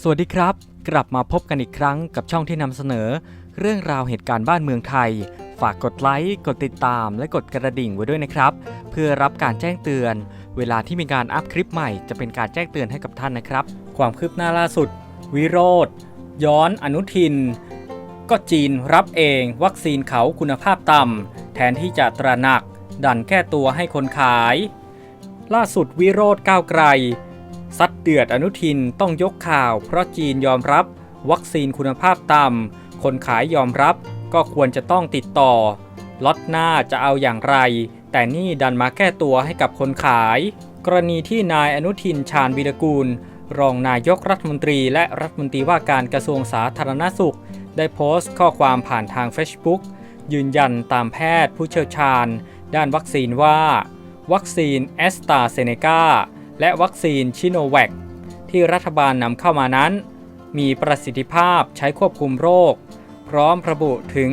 สวัสดีครับ กลับมาพบกันอีกครั้งกับช่องที่นำเสนอ เรื่องราวเหตุการณ์บ้านเมืองไทย ฝากกดไลค์กดติดตาม และกดกระดิ่งไว้ด้วยนะครับ เพื่อรับการแจ้งเตือน เวลาที่มีการอัพคลิปใหม่จะเป็นการแจ้งเตือนให้กับท่านนะครับ ความคืบหน้าล่าสุด วิโรธย้อนอนุทิน ก็จีนรับเอง วัคซีนเขาคุณภาพต่ำแทนที่จะตระหนัก ดันแก้ตัวให้คนขาย ล่าสุดวิโรธก้าวไกล ซัดเดือดอนุทินต้องยกข่าว เพราะจีนยอมรับ วัคซีนคุณภาพต่ำ คนขายยอมรับ ก็ควรจะต้องติดต่อล็อตหน้าจะเอาอย่างไร แต่นี่ดันมาแก้ตัวให้กับคนขาย กรณีที่นายอนุทินชาญวีรกูล รองนายกรัฐมนตรีและรัฐมนตรีว่าการกระทรวงสาธารณสุข ได้โพสต์ข้อความผ่านทาง Facebook ยืนยันตามแพทย์ผู้เชี่ยวชาญ ด้านวัคซีนว่า วัคซีนแอสตราเซเนกา และวัคซีนชิโนแวคที่รัฐบาลนำเข้ามานั้น มีประสิทธิภาพใช้ควบคุมโรค พร้อมระบุถึง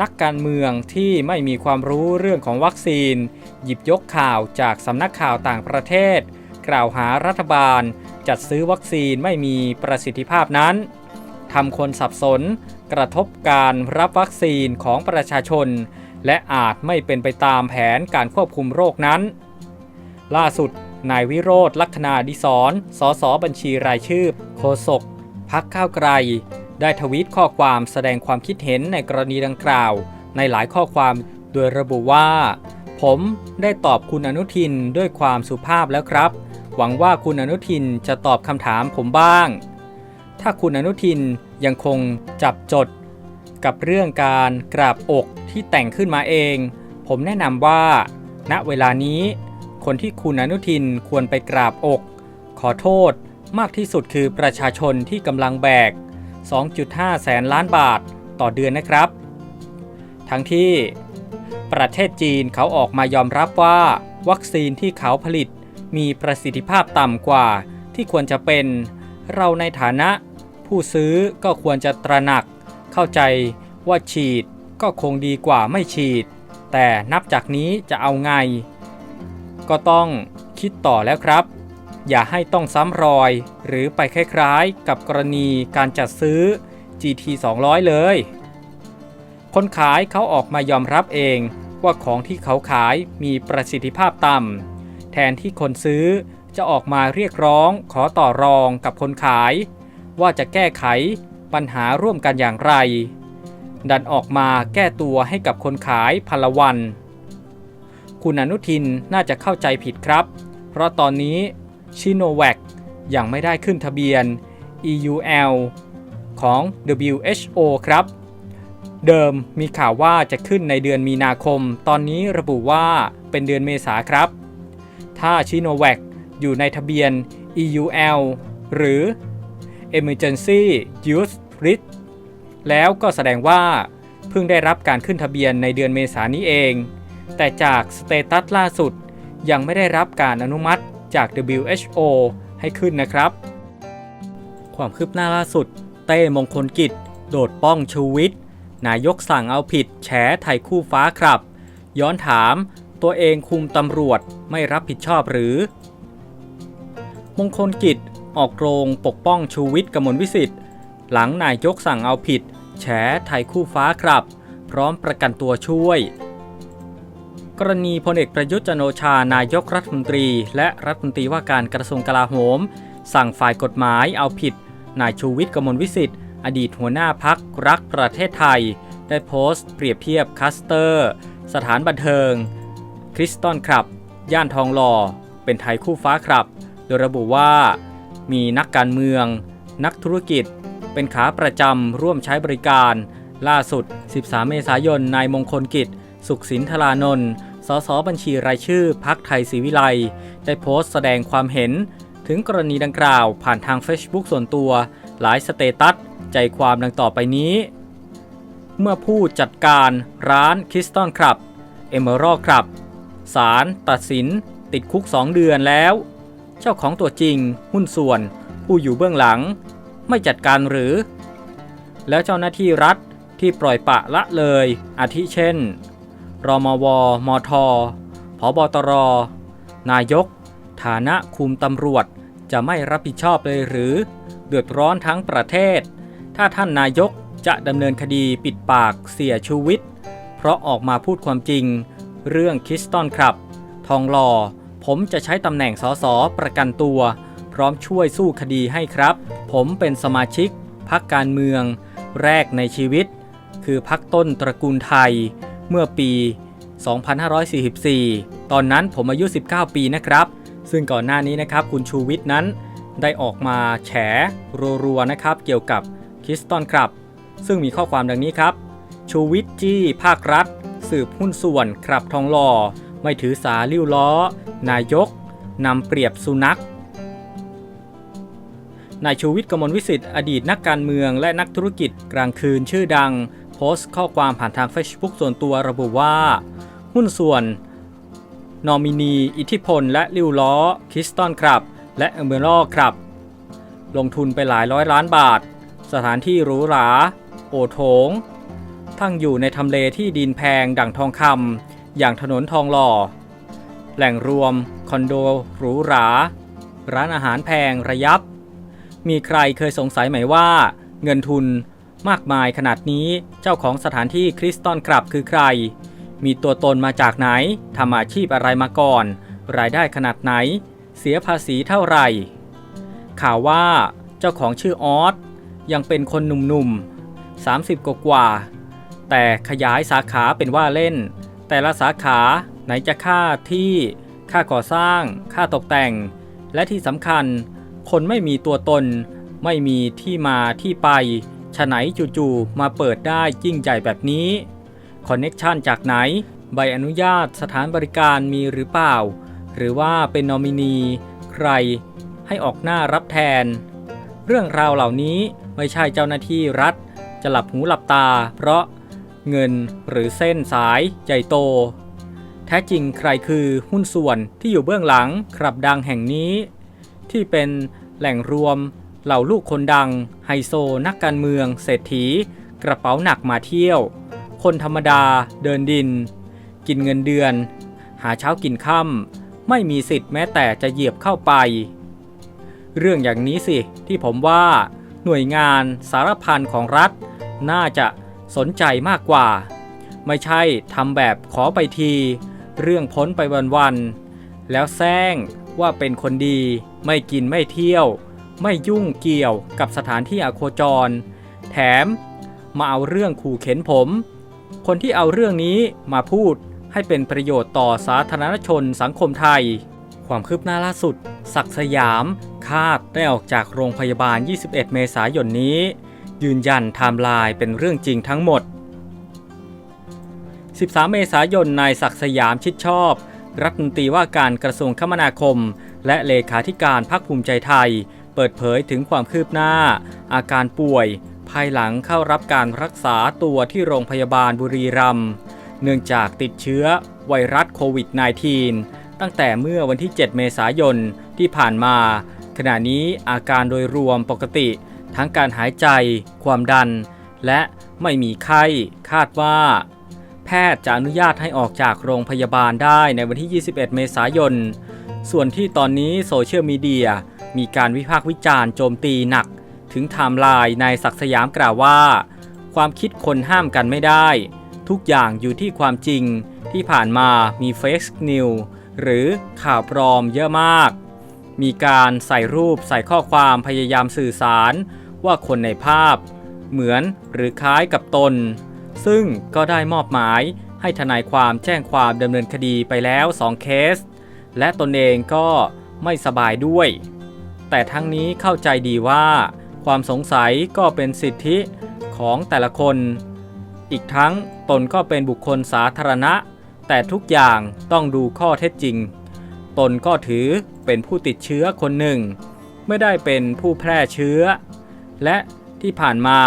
นักการเมืองที่ไม่มีความรู้เรื่องของวัคซีน หยิบยกข่าวจากสำนักข่าวต่างประเทศ กล่าวหารัฐบาลจัดซื้อวัคซีนไม่มีประสิทธิภาพนั้นทำคนสับสน กระทบการรับวัคซีนของประชาชน และอาจไม่เป็นไปตามแผนการควบคุมโรคนั้น ล่าสุด นายวิโรธลักษณาดิศรสสบัญชีรายชื่อโฆษกพักข้าวไกล ได้ทวีตข้อความแสดงความคิดเห็นในกรณีดังกล่าว ในหลายข้อความโดยระบุว่า ผมได้ตอบคุณอนุทินด้วยความสุภาพแล้วครับ หวังว่าคุณอนุทินจะตอบคำถามผมบ้าง ถ้าคุณอนุทินยังคงจับจด กับเรื่องการกราบอกที่แต่งขึ้นมาเอง ผมแนะนำว่า ณเวลานี้ คนที่คุณอนุทินควรไปกราบอก ขอโทษมากที่สุดคือประชาชนที่กำลังแบก 2.5 แสนล้านบาทต่อเดือนนะครับ ทั้งที่ประเทศจีนเขาออกมายอมรับว่า วัคซีนที่เขาผลิตมีประสิทธิภาพต่ำกว่าที่ควรจะเป็น เราในฐานะ ผู้ซื้อก็ควรจะตระหนัก เข้าใจว่าฉีดก็คงดีกว่าไม่ฉีด แต่นับจากนี้จะเอาไง ก็ต้องคิดต่อแล้วครับ อย่าให้ต้องซ้ำรอย หรือไปคล้ายๆ กับกรณีการจัดซื้อ GT 200 เลย คนขายเขาออกมายอมรับเองว่าของที่เขาขายมีประสิทธิภาพต่ำแทนที่คนซื้อจะออกมาเรียกร้องขอต่อรองกับคนขาย ว่าจะแก้ไขปัญหาร่วมกันอย่างไร ดันออกมาแก้ตัวให้กับคนขายพลวัน คุณอนุทินน่าจะเข้าใจผิดครับ เพราะตอนนี้ชิโนแวคยังไม่ได้ขึ้นทะเบียน EUL ของ WHO ครับ เดิมมีข่าวว่าจะขึ้นในเดือนมีนาคม ตอนนี้ระบุว่าเป็นเดือนเมษาครับ ถ้าชิโนแวคอยู่ในทะเบียน EUL หรือ Emergency Use List แล้วก็แสดงว่าเพิ่งได้รับการขึ้นทะเบียนในเดือนเมษานี้เอง แต่จากสเตตัสล่าสุด ยังไม่ได้รับการอนุมัติจาก WHO ให้ขึ้นนะครับ ความคืบหน้าล่าสุด เต้มงคลกิจ โดดป้องชูวิทย์นายกสั่งเอาผิดแฉไทยคู่ฟ้าครับ ย้อนถามตัวเองคุมตำรวจไม่รับผิดชอบหรือ มงคลกิจออกโรงปกป้องชูวิทย์กมลวิสิทธิ์หลังนายกสั่งเอาผิด แฉไทยคู่ฟ้าครับ พร้อมประกันตัวช่วย กรณีพลเอกประยุทธ์จันโอชานายกรัฐมนตรี และรัฐมนตรีว่าการกระทรวงกลาโหม สั่งฝ่ายกฎหมายเอาผิด นายชูวิทย์กมลวิสิทธิ์ อดีตหัวหน้าพักรักประเทศไทย ได้โพสต์เปรียบเทียบคัสเตอร์ สถานบันเทิง คริสตันครับ ย่านทองหล่อ เป็นไทยคู่ฟ้าครับ โดยระบุว่า มีนักการเมือง นักธุรกิจ เป็นขาประจำร่วมใช้บริการ ล่าสุด 13 เมษายนนายมงคลกิจสุขสินธารานนท์ สสบัญชีรายชื่อพักไทยศรีวิไลได้โพสต์แสดงความเห็น ถึงกรณีดังกล่าวผ่านทาง Facebook ส่วนตัว หลายสเตตัส ใจความดังต่อไปนี้ เมื่อผู้จัดการร้านคิสตันครับเอเมอรัลครับศาลตัดสิน ติดคุก 2 เดือนแล้ว เจ้าของตัวจริง หุ้นส่วน ผู้อยู่เบื้องหลัง ไม่จัดการหรือ แล้วเจ้าหน้าที่รัฐที่ปล่อยปะละเลย อาทิเช่น รมว มทผบตร นายก ฐานะคุมตำรวจจะไม่รับผิดชอบเลยหรือ เดือดร้อนทั้งประเทศ ถ้าท่านนายกจะดำเนินคดีปิดปากเสียชูวิทย์เพราะออกมาพูดความจริง เรื่องคิสตันครับ ทองหล่อ ผมจะใช้ตำแหน่งสสประกันตัว พร้อมช่วยสู้คดีให้ครับ ผมเป็นสมาชิกพักการเมือง แรกในชีวิต คือพักต้นตระกูลไทย เมื่อปี 2544 ตอนนั้นผมอายุ 19 ปีนะครับ ซึ่งก่อนหน้านี้นะครับคุณชูวิทย์นั้นได้ออกมาแฉรัวๆนะครับเกี่ยวกับคิสตันครับ ซึ่งมีข้อความดังนี้ครับ ชูวิทย์จี้ภาครัฐ สืบหุ้นส่วนครับทองหล่อ ไม่ถือสาลิ้วล้อ นายกนำเปรียบสุนัขนายชูวิทย์กมลวิสิทธิ์อดีตนักการเมืองและนักธุรกิจกลางคืนชื่อดัง โพสต์ข้อความผ่านทาง Facebook ส่วนตัวระบุว่า หุ้นส่วน นอมินี อิทธิพล และริวล้อ คิสตันครับ และเอเมอรัลครับ ลงทุนไปหลายร้อยล้านบาท สถานที่หรูหรา โอโถง ทั้งอยู่ในทำเลที่ดินแพงดั่งทองคำอย่างถนนทองหล่อ แหล่งรวม คอนโดหรูหรา ร้านอาหารแพงระยับ มีใครเคยสงสัยไหมว่า เงินทุน มากมายขนาดนี้เจ้าของสถานที่คริสตันกลับคือใคร มีตัวตนมาจากไหนทำอาชีพอะไรมาก่อน รายได้ขนาดไหน เสียภาษีเท่าไหร่ ข่าวว่าเจ้าของชื่อออสยังเป็นคนหนุ่มๆ 30 กว่าๆแต่ขยายสาขาเป็นว่าเล่น แต่ละสาขาไหนจะค่าที่ค่าก่อสร้าง ค่าตกแต่ง และที่สำคัญ คนไม่มีตัวตน ไม่มีที่มาที่ไป ฉไหนจู่ๆมาเปิดได้ยิ่งใหญ่แบบนี้คอนเน็กชันจากไหน ใบอนุญาตสถานบริการมีหรือเปล่า หรือว่าเป็นนอมินี ใคร ให้ออกหน้ารับแทน เรื่องราวเหล่านี้ไม่ใช่เจ้าหน้าที่รัฐ จะหลับหูหลับตา เพราะเงินหรือเส้นสายใหญ่โต แท้จริงใครคือหุ้นส่วนที่อยู่เบื้องหลังครับดังแห่งนี้ ที่เป็นแหล่งรวม เหล่าลูกคนดัง ไฮโซ นักการเมือง เศรษฐี กระเป๋าหนักมาเที่ยว คนธรรมดา เดินดิน กินเงินเดือน หาเช้ากินค่ำไม่มีสิทธิ์แม้แต่จะเหยียบเข้าไป เรื่องอย่างนี้สิ ที่ผมว่า หน่วยงานสารพันของรัฐ น่าจะสนใจมากกว่า ไม่ใช่ทำแบบขอไปที เรื่องพ้นไปวันๆแล้วแซงว่าเป็นคนดี ไม่กินไม่เที่ยว ไม่ยุ่งเกี่ยวกับสถานที่อโคจร แถมมาเอาเรื่องขู่เข็นผม คนที่เอาเรื่องนี้มาพูดให้เป็นประโยชน์ต่อสาธารณชนสังคมไทย ความคืบหน้าล่าสุด ศักสยาม คาดได้ออกจากโรงพยาบาล 21 เมษายนนี้ ยืนยันไทม์ไลน์เป็นเรื่องจริงทั้งหมด 13 เมษายนนายศักสยามชิดชอบ รัฐมนตรีว่าการกระทรวงคมนาคม และเลขาธิการพรรคภูมิใจไทย เปิดเผยถึงความคืบหน้า อาการป่วย ภายหลังเข้ารับการรักษาตัวที่โรงพยาบาลบุรีรัมย์เนื่องจากติดเชื้อไวรัสโควิด -19 ตั้งแต่เมื่อวันที่ 7 เมษายนที่ผ่านมา ขณะนี้อาการโดยรวมปกติ ทั้งการหายใจ ความดัน และไม่มีไข้คาดว่า แพทย์จะอนุญาตให้ออกจากโรงพยาบาลได้ในวันที่ 21 เมษายน ส่วนที่ตอนนี้โซเชียลมีเดีย มีการวิพากษ์วิจารณ์โจมตีหนัก ถึงไทม์ไลน์นายศักสยามกล่าวว่า ความคิดคนห้ามกันไม่ได้ ทุกอย่างอยู่ที่ความจริงที่ผ่านมามีเฟซนิวหรือข่าวปลอมเยอะมาก มีการใส่รูปใส่ข้อความพยายามสื่อสารว่าคนในภาพ เหมือนหรือคล้ายกับตน ซึ่งก็ได้มอบหมายให้ทนายความแจ้งความดำเนินคดีไปแล้ว 2 เคส และตนเองก็ไม่สบายด้วย แต่ทั้งนี้เข้าใจดีว่า ความสงสัยก็เป็นสิทธิของแต่ละคน อีกทั้งตนก็เป็นบุคคลสาธารณะ แต่ทุกอย่างต้องดูข้อเท็จจริง ตนก็ถือเป็นผู้ติดเชื้อคนหนึ่ง ไม่ได้เป็นผู้แพร่เชื้อ และที่ผ่านมา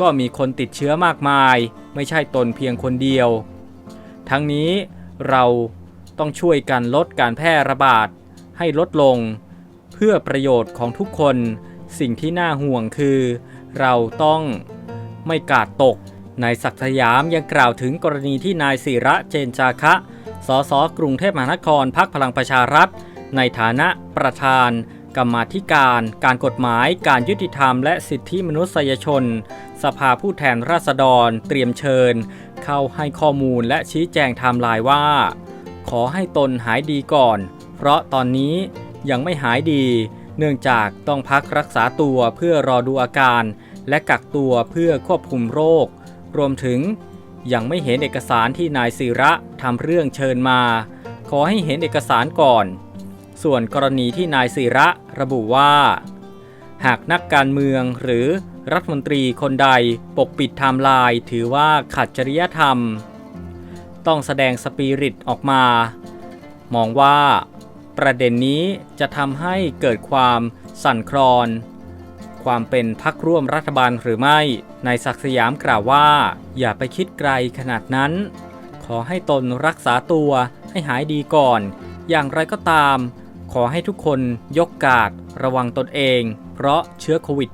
ก็มีคนติดเชื้อมากมาย ไม่ใช่ตนเพียงคนเดียว ทั้งนี้เราต้องช่วยกันลดการแพร่ระบาดให้ลดลง พื่อประโยชน์ของทุกคน สิ่งที่น่าห่วงคือ เราต้องไม่กาดตก นายศักดิ์สยามยังกล่าวถึงกรณีที่นายศิระเจนจาคะ สสกรุงเทพมหานครพักพลังประชารัฐ ในฐานะประธาน กรรมาธิการ การกฎหมาย การยุติธรรม และสิทธิมนุษยชน สภาผู้แทนราษฎร เตรียมเชิญ เข้าให้ข้อมูลและชี้แจงไทม์ไลน์ว่า ขอให้ตนหายดีก่อน เพราะตอนนี้ ยังไม่หายดี เนื่องจากต้องพักรักษาตัวเพื่อรอดูอาการ และกักตัวเพื่อควบคุมโรค รวมถึงยังไม่เห็นเอกสารที่นายศิระทำเรื่องเชิญมา ขอให้เห็นเอกสารก่อน ส่วนกรณีที่นายศิระระบุว่า หากนักการเมืองหรือรัฐมนตรีคนใดปกปิดไทม์ไลน์ถือว่าขัดจริยธรรม ต้องแสดงสปิริตออกมา มองว่า ประเด็นนี้จะทำให้เกิดความสั่นคลอน ความเป็นพักร่วมรัฐบาลหรือไม่ นายศักสยามกล่าวว่า อย่าไปคิดไกลขนาดนั้น ขอให้ตนรักษาตัวให้หายดีก่อน อย่างไรก็ตาม ขอให้ทุกคนยกกาดระวังตนเอง เพราะเชื้อโควิด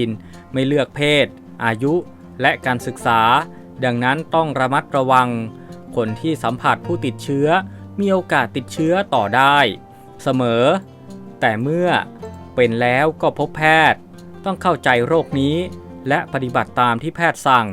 -19 ไม่เลือกเพศ อายุ และการศึกษา ดังนั้นต้องระมัดระวัง คนที่สัมผัสผู้ติดเชื้อมีโอกาสติดเชื้อต่อได้ เสมอ แต่เมื่อเป็นแล้วก็พบแพทย์ ต้องเข้าใจโรคนี้ และปฏิบัติตามที่แพทย์สั่ง